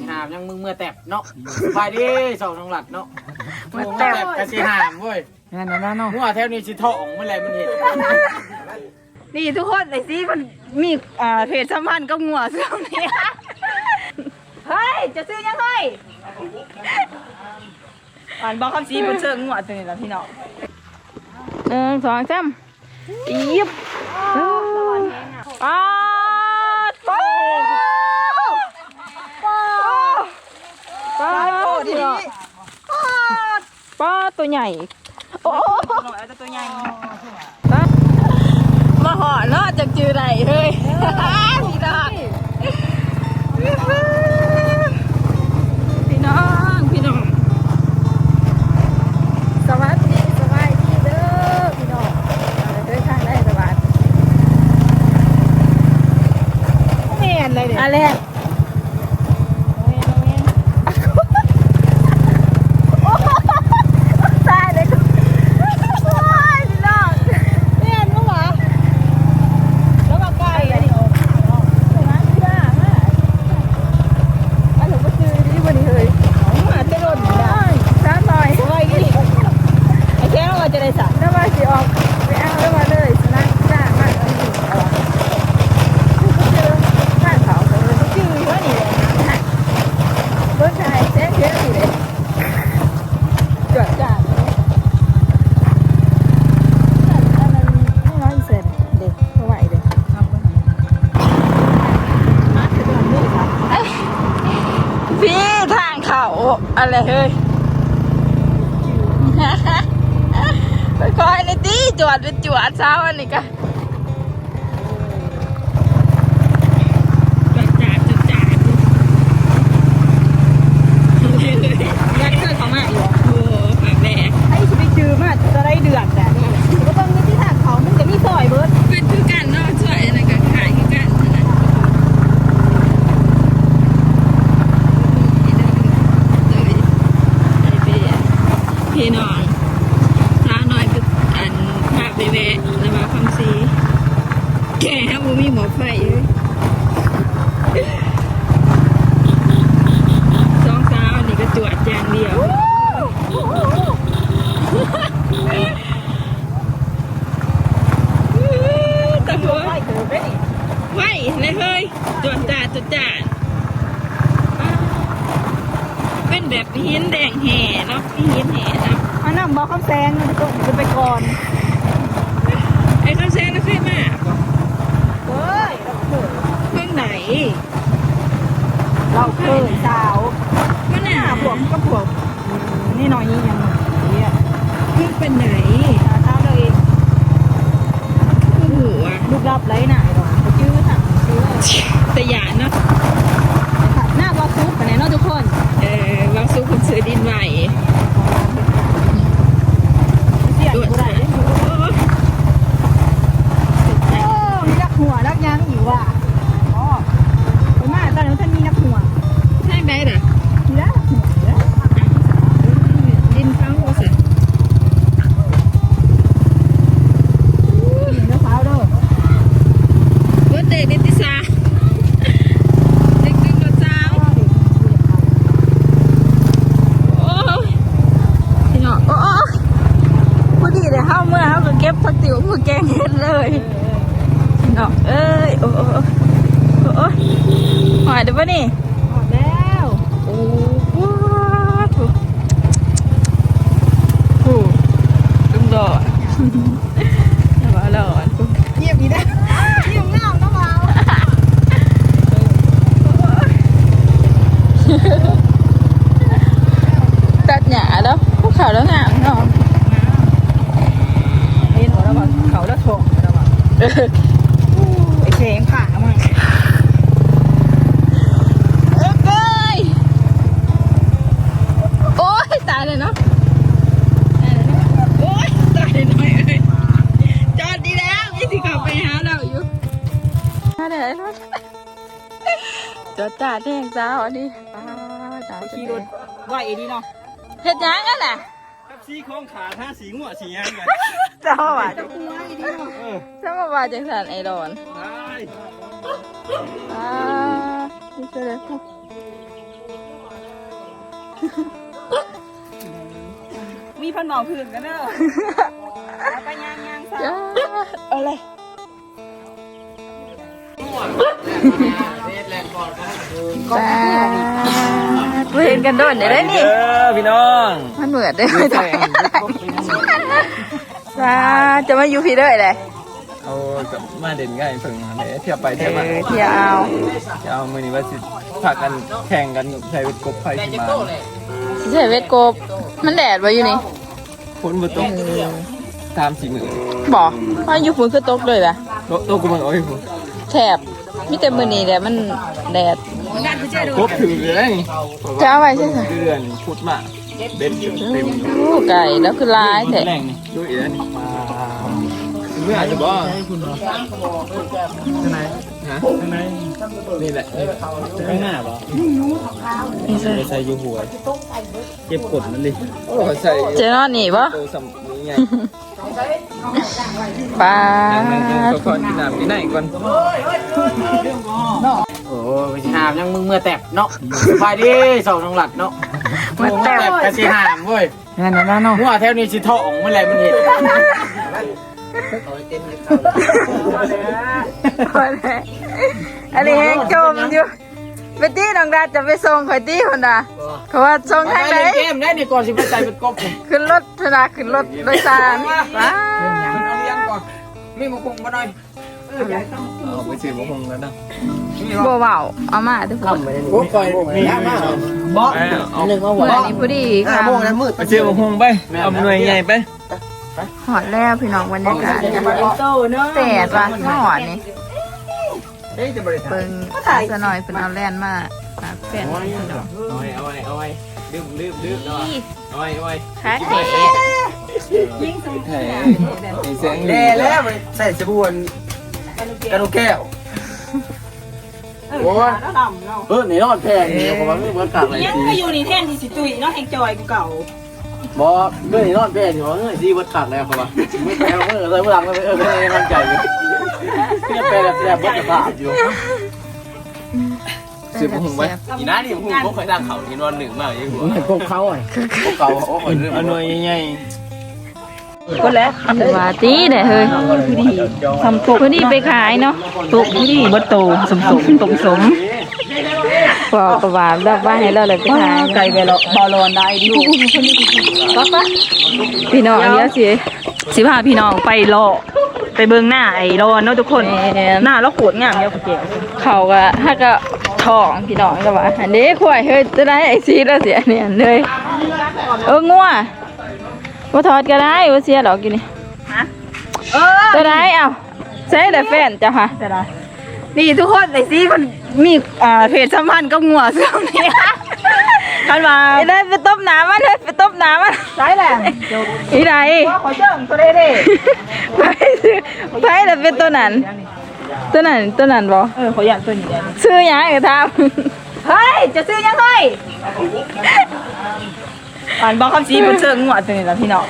สิหามยังมึงเมื่อแตบเนาะสบายดีสองน้องหลัดเนาะเมื่มึองแตแตบบกะสิหามเว้ยนั่นน่ะนั่นเนาะหัวแถวนี้สิทองเมื่อไรมันเห็นนี่ทุกคนไอ้ซีมันมีอ่าเพจสัมพันธ์กับงัวเสื่อมเนี่ยเฮ้ยจะซื้อยังไงอ่านบอกคำซีมันเชิงงัวตัวนี้แล้วพี่น้องหนึ่งสองสามยิบป้าดป้าดป้าด ป้าดพี่น้องป้าดตัวใหญ่ โอ้ตัวใหญ่มาหอเนาะจากจือไรเฮ้ย อะไรเฮ้ยค่อยๆเลยตีจวดเป็นจวดเช้าอันนี้ก็แรกเกิดเขามาอยู่โอ้ปากแดงให้ชีวิตจือมากจะได้เดือดแต่ก็ต้องมีที่ทางเขามันจะมีซอยเบิร์ด เป็นคือกันเนาะช่วยอะไรกันขายคือกันนะพี่น้องท้าน้อยคืออันภาพไปแวะแล้วมาคำซีแก่ฮะมูมีหมอไฟเลยสองสาวอันนี้ก็จวดอย่างเดียว ตะโกน ไม่เถอะไม่นี่ ไหวเลยเฮ้ยจวนจ่าจวนจ่าเป็นแบบหินแดงแห่เนาะหินแห่เนาะ อันนั้นบอกคำแซงมันก็จะไปก่อน ไอ้ข้าวแซงนะเคยมา เฮ้ยเราเคย เพิ่งไหน เราเคยสาว มัน ห น่ะ น้าพวกก็พวกนี่หน่อยนี่ยังเนี่ย เพิ่งเป็นไหน เช้าเลย โอ้โหอะ ลูกรับไรหน่ายหรอจื้อถังจื้อ แต่หยาเนาะหน้าบอซุปไปไหนเนาะทุกคน เออวางสู้คุณซื้อดินไหวเสียงจวนกูได้จ่าโอ้โหโอ้มีนักหัวนักยังอยู่ว่ะอ๋อไปมาตอนนั้นท่านมีนักหัวใช่ไหมล่ะ มีนักหัวเด้อ ดินเขาว่าสิ เนื้อขาวเด้อ เบิร์ดเดย์นิติศาสตร์เด็กดึงรถสาว โอ้ยพี่น้องโอ้ยพอดี เมื่อเขาก็เก็บผักติ๋วมาแกงเห็ดเลยพี่น้องเอ้ยโอ้โอ้หอยเดี๋ยวปะนี่หมดแล้วโอ้ถูกถูกลุงหล่อแต่ว่าหล่อเงียบอีกนะเงียบงามนะเราตัดหญ้าแล้วภูเขาแล้วงามเนาะ เห็นหัวเราบอกเขาแล้วโถงเราบอก เออ ไอ้เชงผ่ามาเอ้ยเก้ยโอ้ยตายเลยเนาะโอ้ยตายเลยหน่อยเอ้ยจอดดีแล้วยี่สิขับไปหาเราอยู่มาไหนรถจอดจ่าแดงจ้าอันนี้ป้าจ่าขี่รถไหวดีเนาะเฮ็ดหยังกันน่ะ สีของขาท่าสีงัวสียังกันเจ้าว่ะถ้ามาว่าจังสันไอ้ดอนได้อ่านี่เจอเลยมีพันหมอผื่นกันเด้อแล้วก็ย่างย่างซะ เอาเลย จ้าเห็นกันโดนเดี๋ยวได้นี่เออพี่น้องมันเหมือนได้ไหมจ้าจ้าจะมาอยู่พี่ด้วยเลยเอากับมาเด่นง่ายเพิ่งมาเลยเที่ยวไปเอเที่ยวมาอเที่ยวเอาจะเอามือนี้ว่าสิพากันแข่งกันใช้เวทกบไฟขึ้นมาใช่เวทโกบ มันแดดวะอยู่นี่พ้นบนโต๊ะตามสี่มือบอกว่าอยู่ฝุ่นคือตกเลยปะโต๊ะโต๊ะกูมันโอ้ยผม แถบมีแต่มือนี้แหละมันแดดกบถือเลยนี่จะเอาไว้ใช่ไหมเดือนพุดมาเบ็ดเต็มโอ้ไก่แล้วคือลายแถแรงนี่ด้วยอีกแล้วนี่เมื่ออาจจะบอกไหนฮะนี่แหละข้างหน้าปะไม่ใส่ยูหัวเก็บกดนั่นดิโอ้ใส่เจนอนนี่ปะ โตสำนี้ไงปลานั่งนั่งก่อนกินน้ำกินไหนก่อนโอ้ไปหามยังมึงเมื่อแตบเนาะสบายดีสองน้องหลัดเนาะมือแตบกะสิหามเว้ยนั่นนั่นเนาะหัวแถวนี้สิท่อออกเมื่อไรมันเห็นอันนี้แห้งจมอยู่ ไปตี้น้องดาจะไปส่งข่อยตี้คนน่ะเขาว่าส่งทางไหนเล่นเกมได้นี่ก่อนสิไปใส่เป็นกบนี่ขึ้นรถธนาขึ้นรถโดยสารว้าเอาเลี้ยงก่อนมีมะคงมาหน่อยเอาไปซื้อมะฮงแล้วนะบัวเบาเอามาทุกคนโอ้ยมียากมากบอกเอาหนึ่งเอาหัวเมื่อนี้พอดีค่ะไปซื้อมะฮงไปเอาหน่วยใหญ่ไปหอดแล้วพี่น้องบรรยากาศจ้ะโตเนาะแดดว่ะมาหอดนี่เฮ้ยจะบริษัทเบิ่งซะหน่อยเป็นเอาแล่นมาหาแฟนพี่น้องเอาไว้เอาไว้เอาไว้ลืมลืมลืมเอาเอาไว้เอาไว้ค้าเก๋แถมมีเสียงแน่แล้วใส่สบู่กระดูกแก้วโอ้ยแล้วดำเนาะเออนี่นอนแพงนี่ผมว่าเมื่อกักอะไรยังสิก็อยู่นี่แท่นที่สิตุยเนาะแห่งจอยกูเก่าบอกเมื่อนี่นอนแพงนี่ว่าเมื่อที่วัดกักแล้วครับว่าไม่แพงเมื่อไรเมื่อหลังเออไม่ได้มั่นใจอยู่ เนี่ยแพงแบบแบบวัดกระอยู่ซื้อมะฮงไปอีน้านี่หุ่มผมเคยทางเขาที่นอนหนึ่งมากยังหัวพวกเขาอะพวกเขาโอ้โหเรื่องเอาหน่วยใหญ่ก็แล้วว่าตีเด้เฮ้ยทำตุกพอดีไปขายเนาะตุกนี่บ่โตสมสมตุกสมบอกกว่าแบบว่าให้เราเลยไปขายไก่ไปแล้วบอลอนได้ดิป๊าป๊าพี่น้องเดี๋ยวสิสิพาพี่น้องไปรอ ไปเบิ่งหน้าไอ้รอนเนาะทุกคน แม่น หน้าเราโคตรงามเดียวกับแกเขาก็ถ้าก็ทองพี่น้องก็ว่าอันนี้ข่อยเฮ้ยจะได้ไอซีแล้วเสียเนี่ยเลยเอองัวว่าทอดก็ได้ว่าเสียดอกอยู่นี่เออจะได้เอาใช่แต่แฟนจ้ะค่ะแต่ละนี่ทุกคนไอ้ซีมันมีอ่าเพจสัมพันธ์กับงัวเสื่อมเนี่ย คันว่าไอ้ได้ไปต้มน้ำมันเลยไปต้มน้ำมันใช่แหละอีไรขอเจิงตัวเด้เด้ไปซื้อไปแต่เป็นตัวนั้น ตัวนั้นตัวนั้นบอเออขออยากตัวนี้ได้ซื้อหยังก็ทเฮ้ยจะซื้อยังไงอ่านบอกคำซีมันเจิงงัวตัวนี้ละพี่น้อง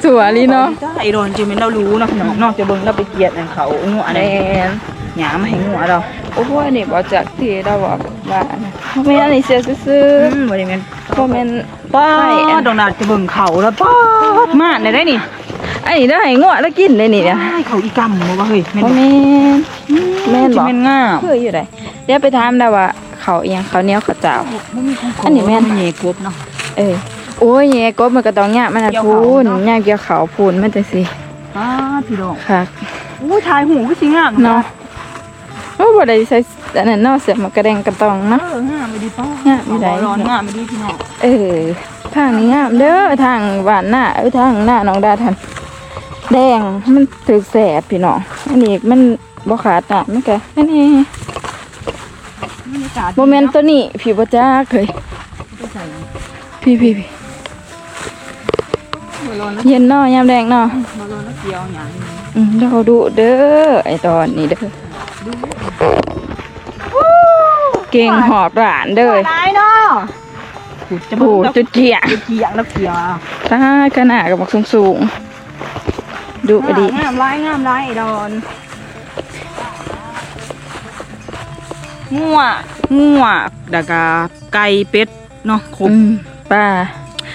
ำสัวลีเนาะจ้าไอ้โดนจิมันเรารู้เนาะพี่น้องนอกจากเบิ่งเราไปเกลียดนั่นเขางัวแมนั่นน หยามาให้งัวเราโอ้โหอันนี่บอกจากที่เราบอกว่าอันนั้นเพราะแม่อันนี้เสียซื้ออืมบ่ได้แม่นๆเพราะแม่นป้าใช่อันดอกนาจะเบิ่งเขาแล้วป้าดมากได้ได้นี่อันนี้ได้ให้งัวแล้วกินเลยนี่เนี่ยใช่เขาอีกำบ่ว่าเฮ้ยเพราะแม่นแม่นบอกแม่นงามเพื่ออยู่ไหนเดี๋ยวไปถามได้ว่าเขาเอียงเขาเนี้ยวเขาเจ้าอันนี้แม่นเงกบเนาะเออโอ้ยแย่กบมันก็ต้องยากมันน่ะเกี่ยวพูเขานเนาะยากเกี่ยวเขาพูนมันจังซี่ป้าดพี่น้องค่ะอู้ชายหูก็สิงามเนาะ โอ้บ่ได้ใส่อันนั้นเนาะเสียมากระแดงกระตองเอเนาะองามไม่ดีป้างามอยู่ไหนร้อนงามไม่ดีพี่น้องเออทางนี้งามเด้อทางบ้านหน้าเอ้ยทางหน้าน้องดาทันแดงมันถึกแสบพี่น้องอันนี้มันบ่ขาดน่ะมันก็อันนี้บรรยากาศโมเมนต์ตัวนี้พี่บ่จักเลยพี่พี่พี่บ่ร้อนนะเย็นเนาะยามแดงเนาะบ่ร้อนนะเกี่ยวหยังอืมเราดูเด้อไอตอนนี้เด้อ เก่งหอบหลานเด้อร้ายเนาะจะผูเบิ่งจุดเจียงจะเกี่ยงแล้วเกี่ยวตาขนาดกับบักสูงๆดูอดีงามร้ายงามร้ายไอ้ดอนงัวงัวดากาไก่เป็ดเนาะครบอืมป้า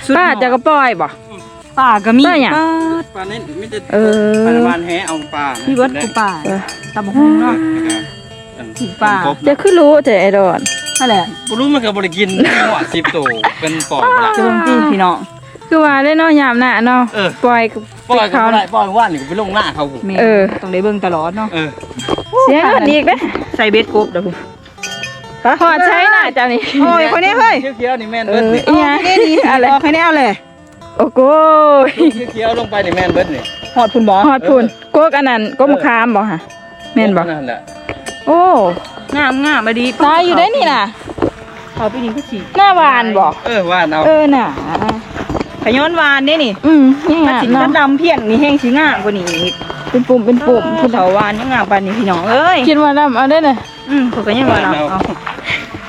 สุดป้าจะก็ปล่อยบ่ ป่าก็มีป้าหยังป้าปลาเนี่ยไม่จะเออ ปลาบานแฮเอาปลาพี่เบิร์ดกูป่าเออตาบกฮงเนาะ ถึงปลาจะขึ้นรู้แต่ไอ้ดอน นั่นแหละบ่รู้มันก็บ่ได้กินหัวสิบตัวเป็นปล่อยละ จะเบิ่งตีพี่น้อง คือว่าได้เนาะยามหน้าเนาะเออ ปล่อยกับปล่อยก็เขาบ่ได้ปล่อยว่านนี่ก็ไปลงหน้าเขาแม่เออต้องได้เบิ่งตลอดเนาะ เออเสียเงินอีกเด้ใส่เบ็ดกบเด้อคุณพอใช้หน้าเจ้านี่โอ้ยคนนี้เฮ้ยเขียวๆนี่แม่นเอเบิดอนี่อีหยังนี่นี่อะไรออกให้แน่เอาเลย โอ้โหเขียวๆลงไปนี่แม่นเบิดนี่ หอดพุ่นบ่ฮอดพุ่นโกกอันนั้นก็มะขามบ่ฮะแม่นบ่นั่นแหละโอ้งามงามมาดีตายอยู่ได้นี่น่ะเขาไปนี่ก็สิหน้าหวานบ่เออว่านเอาเออน่ะขย้อนวานเด้นี่อืมยังถ้าไงสิเนาะถ้าดำเพียงนี่แห้งสิงามกว่านี้อีกเป็นปุ่มเป็นปุ่มผู้เฒ่าวานยังงามปานนี้พี่น้องเอ้ยคิดว่าดำเอาได้น่ะอืมเขาก็ยังว่าเอาเอา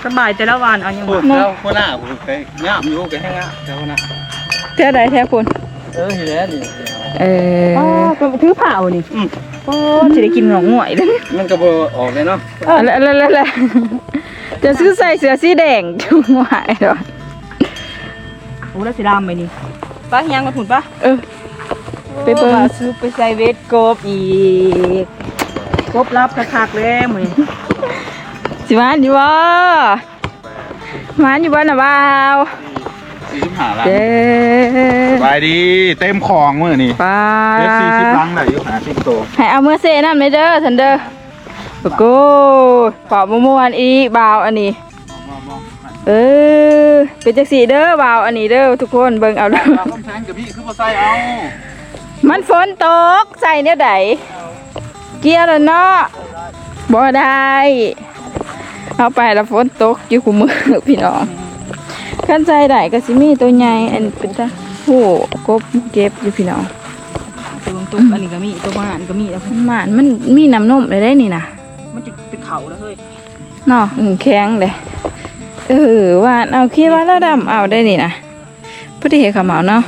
สบายแต่ละวันเอายังพูดว่าแล้วคนหน้าผมไปงามอยู่ไปให้งามเจ้าหน้าเท่าใดแท้คุณเออทีแล้วนี่เอออ๋อถือผ้านี่อืมโอ้สิได้กินหนองง่วยเลยมันก็บ่ออกเลยเนาะแล้วแล้วแล้วแล้วจะซื้อใส่เสื้อสีแดงจุงหวายดอกโอ้แล้วสิดามไปนี่ป้ายังมาถุนป้าเออไปเบิ่งซื้อไปใส่เวทกบอีกกบรับคักๆเลยมื้อนี้สิหวานอยู่บ่หวานอยู่บ่น่ะบ่าว สี่สิบห้าล้านเด้สบายดีเต็มของมือนี่ป้าเอฟซีสิบลังได้อยู่หาสิบโตวให้เอามือเซน้ำเลยเด้อทันเด้อโอ้โหเป่ามะม่วนอีกบ่าวอันนี้เออเป็นจังสีเด้อบ่าวอันนี้เด้อทุกคนเบิ่งเอาเด้อคำแพงกับพี่คือบ่ใส่เอามันฝนตกใส่เนี่ยไดเกียร์แล้วเนาะบ่ได้ เอาไปแล้วฝนตกอยู่คู่มือพี่น้อง ขั้นใจได้ก็สิมีตัวใหญ่อันเป็นตาโหกบเก็บอยู่พี่น้องตัวตุ๊กอันนี้ก็มีตัวบ้านก็มีแล้วหมานมันมีน้ำนมเลยได้นี่นะมันจะเป็นเขาแล้วเฮ้ยเนาะอืมแข็งเลยเออว่าเอาคิดว่าเราดำเอาได้นี่นะพอดีเห็นเขาเหมาเนาะ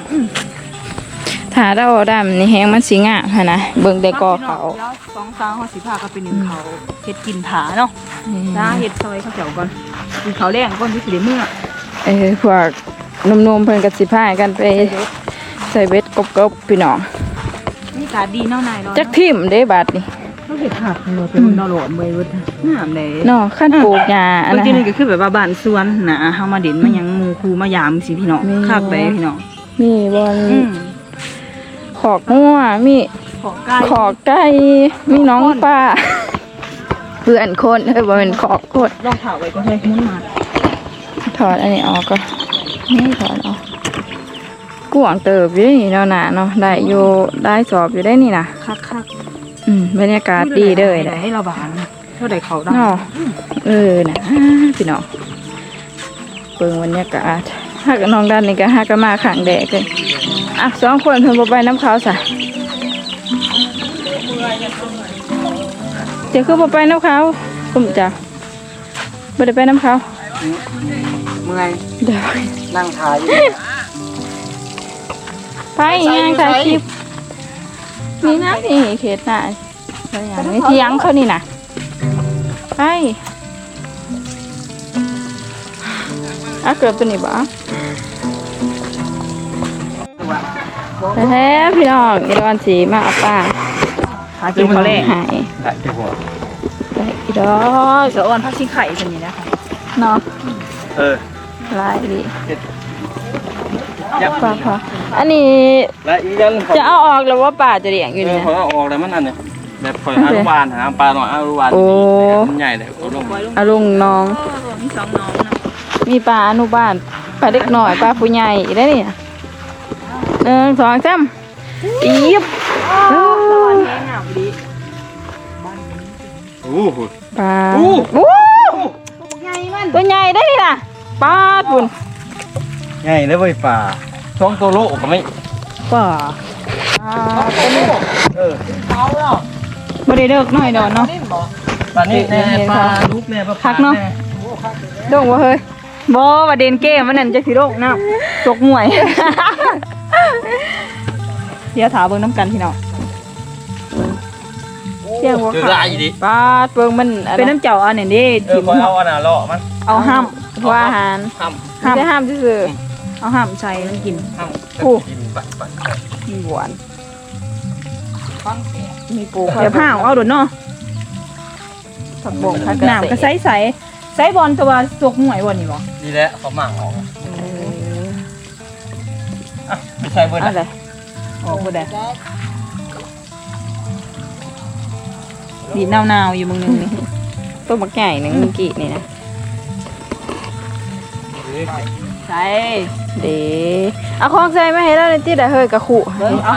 ถ้าเราดำนี่แหงมันสิงะฮะนะเบิ่งแต่กอเขาแล้วสองสาวเขาสิพาก็เป็นหนึ่งเขาเฮ็ดกินผาเนาะจ้าเฮ็ดซอยเขาเจ้าก่อนกินเขาแรงก่อนที่สิได้เมื่อ เออพวกหนุ่มๆเพิ่นก็สิพากันไปใส่เบ็ดกบๆพี่น้องนี่กาดีเนาะนายเนาะจักทิ่มเด้บาดนี่เขาเฮ็ดผักเนาะเป็นดาวโหลดเว้ยเว้ยงามเลยเนาะขั้นปลูกหญ้าอันเมื่อนั้นกี้นี่ก็คือแบบว่าบ้านสวนนะเฮามาเด่นมาหยังหมู่ครูมายามสิพี่น้องแม่คักเลยพี่น้องมีบอลอืมขอกงัวมีของไก่ขอกไก่มีน้องป้าเพื่อนคนเอ้ยบ่เป็นขอกคนลองเผาไว้ก็เฮ้ยมุนมาถ อดอันนี้ออกก็นี่ถอดออกกวางเติบอยู่นี่เนาะนะเนาะได้อยู่ได้สอบอยู่ได้นี่นะคักคักอืมบรรยากาศดีเลยได้ให้เราบานเท่าใดเขาได้เนาะเออนะพี่น้องเปิงบรรยากาศฮักน้องด้านนี่ก็ฮักก็มาขังแดกเลยอะสองคนเพิ่นบ่ไปน้ำเขาซะเดี๋ยวคือบ่ไปน้ำเขาผมจ้ะบ่ได้ไปน้ำเขา เมื่อยเดี๋ยวนั่งทายอยู่ไปงานถ่ายคลิปนี่นะนี่เขตน่ะไปอย่างนี้เที่ยงเขานี่นะไปอะเกือบตัวนี้บ่แต่แท้พี่น้องอีดอนสีมาเอาป้าหากินเขาแรงหายได้เจ้าหัวไปอีดอกเสืออ่อนพักชิ้นไข่เป็นนี้นะคะเนาะเออ ลายดียับป้าพออันนี้และอีกอันจะเอาออกแล้วว่าป้าจะเลี้ยงอยู่เออเนี่ยพอเอาออกแล้วมันนั่นเนี่ยแบบคอยอนุบาลหาปลาหน่อยอนุบาลโอ้ มันใหญ่เลยเอาลงเอาลุงน้องมีสองน้องนะมีปลาอนุบาลปลาเล็กหน่อยปลาผู้ใหญ่อีกได้วนี่หนึ่งสองสามอีบตอนแห้งอะพอดีโอ้โห ปลาโอ้ โอ้ตัวใหญ่ได้นี่ล่ะ ปลาปุ่นใหญ่เลยเว้ยปลาช่องตัวโลก็ไม่ป่าเออบ่ได้เลิกน้อยดอนเนาะปลานี่แน่ปลาลูกแน่ปลาคักเนาะโด่งวะเฮ้ยบ่ว่าเด่นเกมมันนั่นจะสิโลกน้ำตกมวย เดี๋ยวถามเบิ่งน้ำกันพี่น้องเสียงวัวคือขาได้ดิปลาเปิงมันอัเป็นน้ำเจ้าอันนี้เด้เออคอยเอาอันน่ะเลาะมันเอาห้าม หัวอาหารห้าม ไม่ได้ห้ามซื่อๆเอาห้ามใส่มันกิน ห้ามโอ้ กินบัตรบัตรมีหวานมีปูเดี๋ยวห้าวเอาโดดเนาะผักบงผักน้ำก็ใส่ใส่ใส่บอลตัวสกหน่วยวันนี้บ่นี่แหละเขาหมั่งออกไม่ใช่เบิร์ดอะไรโอ้บ่ได้ดีหนาวๆอยู่มึงนึงนี่ตัวบักใหญ่หนึงเมื่อกี้นี่นะ ใส่เด้เอาของใส่มาให้เราในที่ใดเฮ้ยกระขุเอา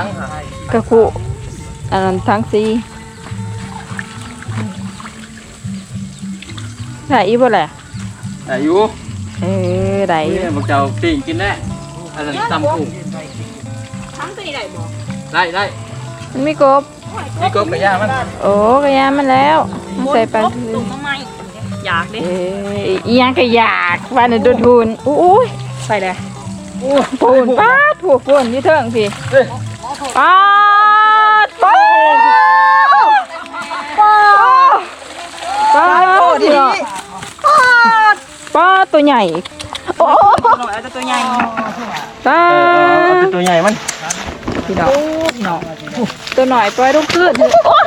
กระขุอันนั้นทั้งซีใส่อีบ่แหละอายุเออได้อยู่เนี่ยบอกเจ้าปิ้งกินแน่อันนั้นตำกุ้งทั้งตัวนี้ได้บ่ได้ได้มันมีกบนี่ก็กระย่ามันโอ้กระยามันแล้วมาใส่ไปตุ่มทำไม อยากดิเอ้ยอีหยังก็อยากว่าในโดนทุนอู้ยใส่เลยปูนป้าดถูกปูนอยี่เทิงพี่ป้าดป้าดป้าดป้าดพี่น้องป้าดป้าดตัวใหญ่โอ้เอาแต่ตัวใหญ่ป้าเอาดเป็นตัวใหญ่มันพี่น้องพี่น้องตัวหน่อยปล่อยลูกขึ้นโอ้ย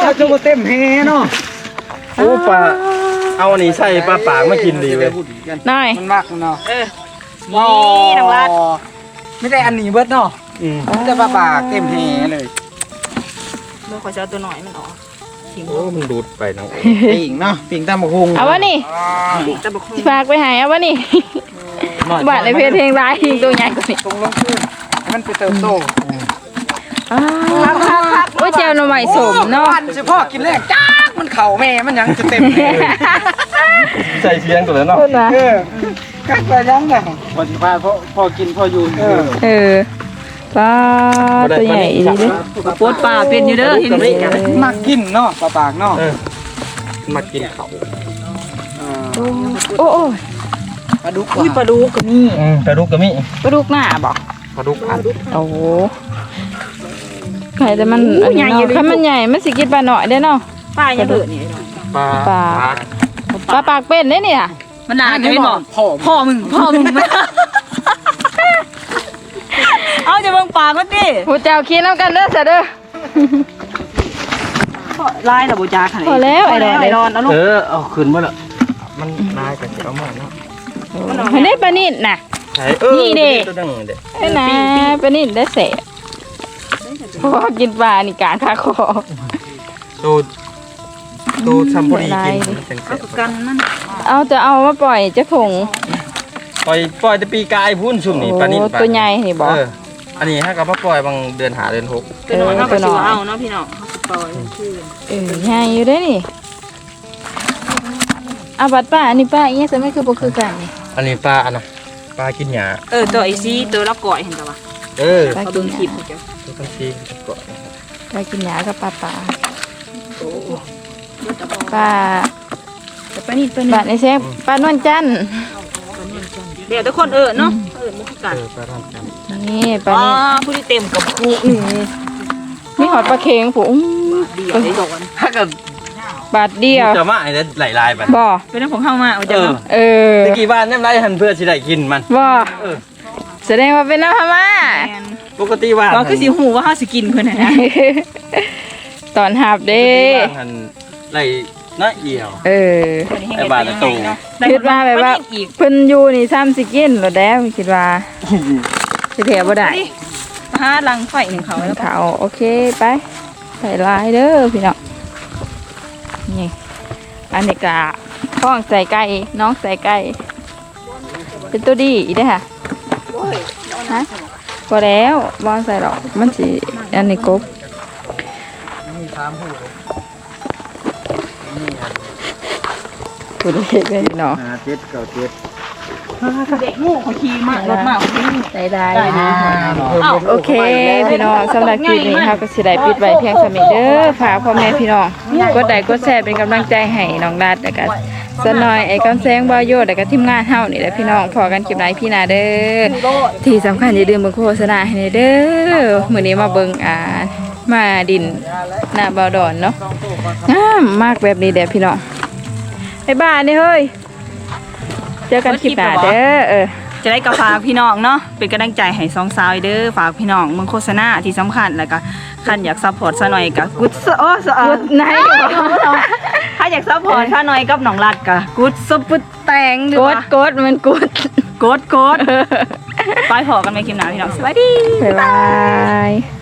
เอาจุกเต็มแฮเนาะ โอ้ปลาเอาอันนี้ใส่ปลาปากมากินดีเลยนายมันมากเนาะนี่น้องรัดไม่ได้อันนี้เบิดเนาะอืมมันจะปลาปากเต็มแหเลยเมื่อขอจะเอาตัวหน่อยมันออกโอ้มันดูดไปน้องปิ่งเนาะปิ่งตามบักฮุงเอาวะนี่ปีกตะบกสิฝากไปใหายเอาวะนี่บาทในเพจเพลงร้ายยิงตัวใหญ่กว่านี้ตรงลงขึ้นให้มันไปเติบโตอ้าวโอ้ยเจียวหน่อไม้สมเนาะวันเฉพาะกินแรกจ้ากมัน เข่าแม่มันยังจะเต็มแหใส่เสียงตัวแล้วเนาะพูดมาเออกักไปยังไงพอสิพาพอพอกินพออยู่เออเออปลาตัวใหญ่ดีเด้โคตรป่าเป็นอยู่เด้อเห็นไหมมักกินเนาะปลาปากเนาะมากินเขาโอ้โอ้โอ้ปลาดุกอุ้ยปลาดุกก็มีอืมปลาดุกก็มีปลาดุกหน้าบ่ปลาดุกอันโอ้โหไข่แต่มันอันนี้เนาะถ้ามันใหญ่มันสิกินปลาหน่อยได้เนาะ ป้ายังเบิดนี่ปลาปลา ปลาปากเป็นได้เนี่ยมันนานจะไม่บอกพ่อพ่อมึงพ่อมึงเอาจะเบิ่งปากมันดิผู้เจ้าขี้น้ำกันเด้อเสยเด้อลายน่ะบ่จ้าคั่นพอแล้วไอ้ดอนไอ้ดอนเอาลูกเออเอาขึ้นมาละมันได้กันจะเอามาเนาะมันได้ปลานิดน่ะใช่เออนี่ดิตัวดังเด็ดไอ้นะปลานิดได้เสะเพราะว่ากินปลานี่กลางคาคอตั วตัวซัมพอดีกินเดี๋ยวลายแข็งเอากันมันเอาจะเอามาปล่อยจะผงปล่อยปล่อยแต่ปีกายพุ่นสุ่มโอ้นี่ปลานิ่ตัวใหญ่นี่บอกเอออันนี้ฮะกับพ่อปล่อยบางเดือนหาเดือนหกตัวน้อยเฮาก็สิว่าเอาเนาะพี่น้องเฮาสิปล่อยคือเออใหญ่อยู่ได้อนี่เอาบัดป้าอันนี้ป้าอีกแต่ไม่คือบ่คือกันนี่อันนี้ปลาอันนะปลากินหญ้าเออตัวไอ้ซีตัวละก่อยเห็นจ้ะวะเออปลาเขากิเบิ่นงหคลิยาปเจ้าตัวกันซีก่อนปลากินหยากับปลา ป่าปลาแต่ปลานี่ตัวปลาในแซงปลานวลจันทร์เดี๋ยวทุกคนเออเนาะเออบ่คือกันเออปลาทำกันนี่ปลาอ๋อนี่ผู้ที่เต็มกับครูหนึ่งมีหอดปลาเค็งผมเดียวไอ้ดอนถ้าเกิดบาทเดียวจะมาไอ้เนี่ยไหลลายไปบ่เป็นเรื่องของเฮามาเอาเอจ้ะอเนาะเออตะกี้บ้านเนี่ยไรหันเพื่อสิได้กินมันบ่เออแสดงว่าเป็นน้ำพม่าแม่นปกติว่าว่าคือสิหูว่าเฮาสิกินเพิ่นน่ะนะตอนหับเด้หัน ไหลน้อยเอียว เออ ไอ้บาทน่ะโตคิดว่าแบบว่า อีกเพิ่นอยู่นี่ซ้ำสิกินหรอแด้วคิดว่าสิเทียบ่ได้หาลังไฟหนึ่งเขาแล้วก็เขาโอเคไปใส่ลายเด้อพี่น้องนี่อันนี้กะข้องใส่ไก่น้องใส่ไก่เป็นตัวดีอีกเด้อค่ะฮะพอแล้วบอใส่หรอกมันสิอันนี้กบ ตัวเล็กเลยเนาะหาเจ็ดเก้าเจ็ดเด็กงูเขาขี่มารถมาเขาขี่ได้ได้โอเคพี่น้องสำหรับคลิปนี้ค่ะก็สิได้ปิดไว้เพียงสมิเด้อฝากพ่อแม่พี่น้องกดไลค์กดแชร์เป็นกำลังใจให้น้องรัดแล้วก็สนอยไอ้กำแซงบอยโยแล้วก็ทีมงานเฮานี่แหละพี่น้องพอกันคลิปไหนพี่นาเด้อที่สำคัญอย่าลืมเบิ่งโฆษณาให้เด้อมื้อนี้มาเบิ่งอ่ามาดินหน้าบ่าวดอนเนาะงามมากแบบนี้เด้อพี่น้อง บ๊ายบายนี่เฮ้ย เจอกันคลิปหน้าเด้อเออ จะได้กับฝากพี่น้องเนาะเป็นกำลังใจให้สองสาวเด้อฝากพี่น้องเมืองโฆษณาที่สำคัญแล้วก็คันอยากซัพพอร์ตซะหน่อยก็กุดโอ้สะกุดไหนถ้าอยากซัพพอร์ตซะหน่อยกับน้องรัดก็กุดซุปเปอร์แตงหรือกดว่ากดมันกดกดกดไปพอกันในคลิปหน้าพี่น้องสวัสดี บ๊ายบาย